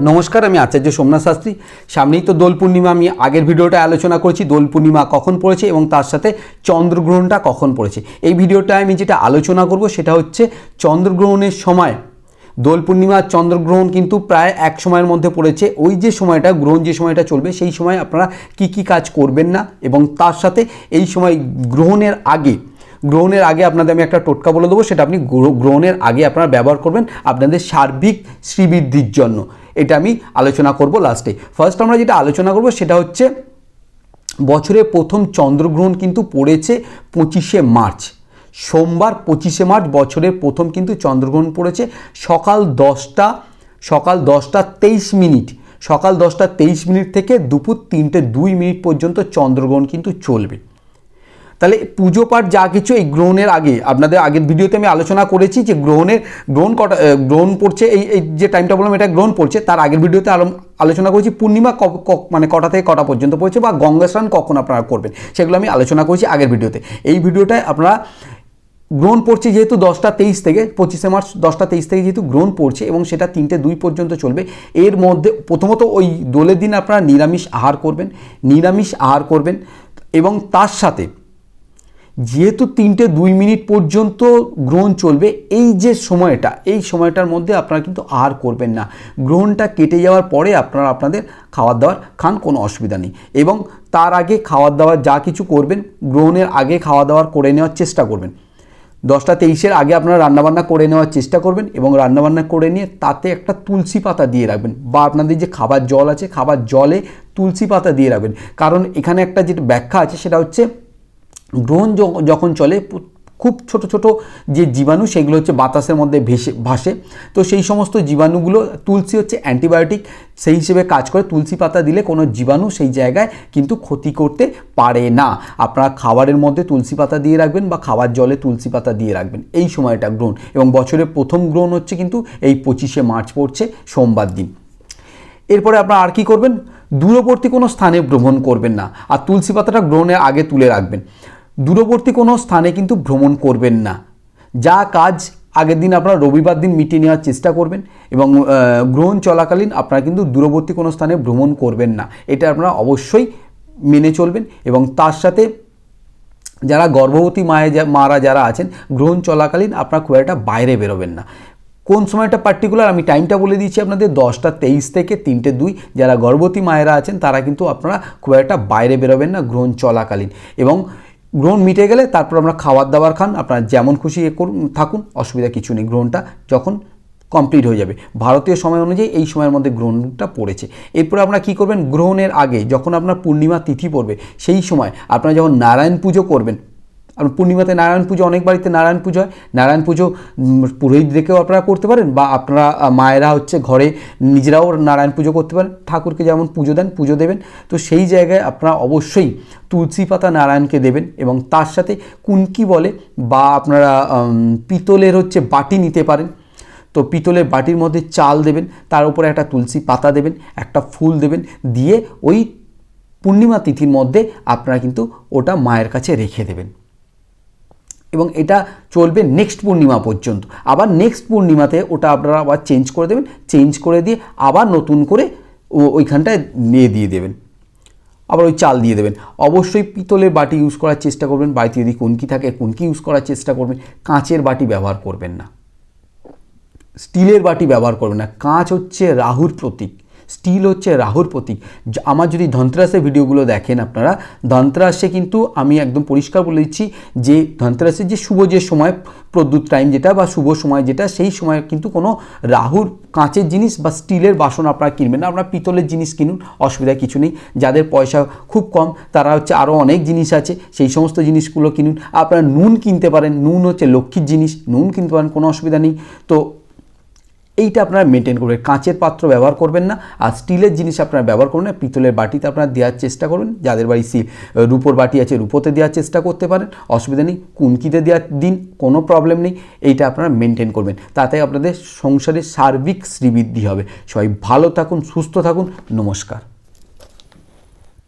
নমস্কার, আমি আচার্য সোমনাথ শাস্ত্রী। সামনেই তো দোল পূর্ণিমা, আমি আগের ভিডিওটা আলোচনা করেছি, দোল পূর্ণিমা কখন পড়েছে এবং তার সাথে চন্দ্রগ্রহণটা কখন পড়েছে। এই ভিডিওটা আমি যেটা আলোচনা করব সেটা হচ্ছে চন্দ্রগ্রহণের সময়। দোল পূর্ণিমার চন্দ্রগ্রহণ কিন্তু প্রায় এক সময়ের মধ্যে পড়েছে। ওই যে সময়টা, গ্রহণ যে সময়টা চলবে, সেই সময় আপনারা কি কি কাজ করবেন না এবং তার সাথে এই সময় গ্রহণের আগে গ্রহণের আগে আপনাদের আমি একটা টোটকা বলে দেবো, সেটা আপনি গ্রহ- গ্রহণের আগে আপনারা ব্যবহার করবেন আপনাদের সার্বিক শ্রীবৃদ্ধির জন্য। এটা আমি আলোচনা করব লাস্টে ফার্স্ট আমরা যেটা আলোচনা করব, সেটা হচ্ছে বছরের প্রথম চন্দ্রগ্রহণ কিন্তু পড়েছে পঁচিশে মার্চ। সোমবার পঁচিশে মার্চ বছরের প্রথম কিন্তু চন্দ্রগ্রহণ পড়েছে সকাল দশটা সকাল দশটা তেইশ মিনিট। সকাল দশটা তেইশ মিনিট থেকে দুপুর তিনটে দুই মিনিট পর্যন্ত চন্দ্রগ্রহণ কিন্তু চলবে। তাহলে পুজো পাঠ যা কিছু এই গ্রহণের আগে, আপনাদের আগের ভিডিওতে আমি আলোচনা করেছি যে গ্রহণের, গ্রহণ কটা গ্রহণ পড়ছে, এই এই যে টাইমটা বললাম, এটা গ্রহণ পড়ছে, তার আগের ভিডিওতে আলো- আলোচনা করেছি, পূর্ণিমা মানে কটা থেকে কটা পর্যন্ত পড়ছে বা গঙ্গা স্নান কখন আপনারা করবেন, সেগুলো আমি আলোচনা করেছি আগের ভিডিওতে। এই ভিডিওটায় আপনারা গ্রহণ পড়ছে যেহেতু দশটা তেইশ থেকে, পঁচিশে মার্চ দশটা তেইশ থেকে যেহেতু গ্রহণ পড়ছে এবং সেটা তিনটে দুই পর্যন্ত চলবে, এর মধ্যে প্রথমত ওই দোলের দিন আপনারা নিরামিষ আহার করবেন, নিরামিষ আহার করবেন এবং তার সাথে যেহেতু তিনটে দুই মিনিট পর্যন্ত গ্রহণ চলবে, এই যে সময়টা, এই সময়টার মধ্যে আপনারা কিন্তু আর করবেন না। গ্রহণটা কেটে যাওয়ার পরে আপনারা আপনাদের খাবার দাবার খান, কোনো অসুবিধা নেই। এবং তার আগে খাবার দাবার যা কিছু করবেন, গ্রহণের আগে খাওয়া দাওয়ার করে নেওয়ার চেষ্টা করবেন। দশটা তেইশের আগে আপনারা রান্নাবান্না করে নেওয়ার চেষ্টা করবেন এবং রান্নাবান্না করে নিয়ে তাতে একটা তুলসী পাতা দিয়ে রাখবেন বা আপনাদের যে খাবার জল আছে, খাবার জলে তুলসী পাতা দিয়ে রাখবেন। কারণ এখানে একটা যেটা ব্যাখ্যা আছে সেটা হচ্ছে গ্রহণ যখন চলে খুব ছোট ছোট যে জীবাণু, সেগুলো হচ্ছে বাতাসের মধ্যে ভেসে, ভাসে। তো সেই সমস্ত জীবাণুগুলো তুলসী হচ্ছে অ্যান্টিবায়োটিক, সেই হিসেবে কাজ করে। তুলসী পাতা দিলে কোনো জীবাণু সেই জায়গায় কিন্তু ক্ষতি করতে পারে না। আপনারা খাবারের মধ্যে তুলসী পাতা দিয়ে রাখবেন বা খাবার জলে তুলসী পাতা দিয়ে রাখবেন। এই সময়টা গ্রহণ এবং বছরের প্রথম গ্রহণ হচ্ছে কিন্তু এই পঁচিশে মার্চ পড়ছে সোমবার দিন। এরপরে আপনারা আর কি করবেন? দূরবর্তী কোনো স্থানে ভ্রমণ করবেন না। আর তুলসী পাতাটা গ্রহণের আগে তুলে রাখবেন। দূরবর্তী কোনো স্থানে কিন্তু ভ্রমণ করবেন না। যা কাজ আগের দিন আপনারা রবিবার দিন মিটিয়ে নেওয়ার চেষ্টা করবেন এবং গ্রহণ চলাকালীন আপনারা কিন্তু দূরবর্তী কোনো স্থানে ভ্রমণ করবেন না। এটা আপনারা অবশ্যই মেনে চলবেন এবং তার সাথে যারা গর্ভবতী মায়ে মারা যারা আছেন, গ্রহণ চলাকালীন আপনারা খুব একটা বাইরে বেরোবেন না। কোন সময়টা পার্টিকুলার আমি টাইমটা বলে দিচ্ছি আপনাদের, দশটা তেইশ থেকে তিনটে দুই। যারা গর্ভবতী মায়েরা আছেন, তারা কিন্তু আপনারা খুব একটা বাইরে বেরোবেন না, গ্রহণ চলাকালীন। এবং গ্রহণ মিটে গেলে তারপর আমরা খাওয়ার দাবার খান, আপনারা যেমন খুশি এ করুন, থাকুন, অসুবিধা কিছু নেই গ্রহণটা যখন কমপ্লিট হয়ে যাবে। ভারতীয় সময় অনুযায়ী এই সময়ের মধ্যে গ্রহণটা পড়েছে। এরপরে আপনারা কী করবেন? গ্রহণের আগে যখন আপনার পূর্ণিমা তিথি পড়বে, সেই সময় আপনারা যখন নারায়ণ পুজো করবেন আর পূর্ণিমাতে নারায়ণ পুজো অনেক বাড়িতে নারায়ণ পুজো হয়। নারায়ণ পুজো উম, পুরোহিত রেখেও আপনারা করতে পারেন বা আপনারা মায়েরা হচ্ছে ঘরে নিজেরাও নারায়ণ পুজো করতে পারেন। ঠাকুরকে যেমন পুজো দেন পুজো দেবেন। তো সেই জায়গায় আপনারা অবশ্যই তুলসী পাতা নারায়ণকে দেবেন এবং তার সাথে কুনকি বলে বা আপনারা পিতলের হচ্ছে বাটি নিতে পারেন। তো পিতলের বাটির মধ্যে চাল দেবেন তার উপরে একটা তুলসী পাতা দেবেন একটা ফুল দেবেন দিয়ে ওই পূর্ণিমা তিথির মধ্যে আপনারা কিন্তু ওটা মায়ের কাছে রেখে দেবেন। এবং এটা চলবে নেক্সট পূর্ণিমা পর্যন্ত। আবার নেক্সট পূর্ণিমাতে ওটা আপনারা আবার চেঞ্জ করে দেবেন চেঞ্জ করে দিয়ে আবার নতুন করে ওইখানটায় নিয়ে দিয়ে দেবেন। আবার ওই চাল দিয়ে দেবেন। অবশ্যই পিতলের বাটি ইউজ করার চেষ্টা করবেন। বাড়িতে যদি কুনকি থাকে, কুনকি ইউজ করার চেষ্টা করবেন। কাঁচের বাটি ব্যবহার করবেন না। স্টিলের বাটি ব্যবহার করবেন না। কাঁচ হচ্ছে রাহুর প্রতীক। স্টিল হচ্ছে রাহুর প্রতীক। আমার যদি ধনতেরাসের ভিডিওগুলো দেখেন আপনারা, ধনতেরাসে কিন্তু আমি একদম পরিষ্কার বলে দিচ্ছি যে ধনতেরাসের যে শুভ যে সময়, প্রদ্যুৎ টাইম যেটা বা শুভ সময় যেটা, সেই সময় কিন্তু কোনো রাহুর কাঁচের জিনিস বা স্টিলের বাসন আপনারা কিনবেন না। আপনারা পিতলের জিনিস কিনুন, অসুবিধা কিছু নেই। যাদের পয়সা খুব কম, তারা হচ্ছে আরও অনেক জিনিস আছে, সেই সমস্ত জিনিসগুলো কিনুন। আপনারা নুন কিনতে পারেন, নুন হচ্ছে লক্ষ্মীর জিনিস, নুন কিনতে পারেন, কোনো অসুবিধা নেই। তো এইটা আপনারা মেনটেন করবেন। কাঁচের পাত্র ব্যবহার করবেন না, আর স্টিলের জিনিস আপনারা ব্যবহার করবেন না, পিতলের বাটিতে আপনারা দেওয়ার চেষ্টা করবেন। যাদের বাড়ি সি রূপোর বাটি আছে, রূপোতে দেওয়ার চেষ্টা করতে পারেন, অসুবিধা নেই। কুমকিতে দেওয়ার দিন কোনো প্রবলেম নেই, এইটা আপনারা মেনটেন করবেন। তাতে আপনাদের সংসারে সার্বিক শ্রীবৃদ্ধি হবে। সবাই ভালো থাকুন, সুস্থ থাকুন। নমস্কার।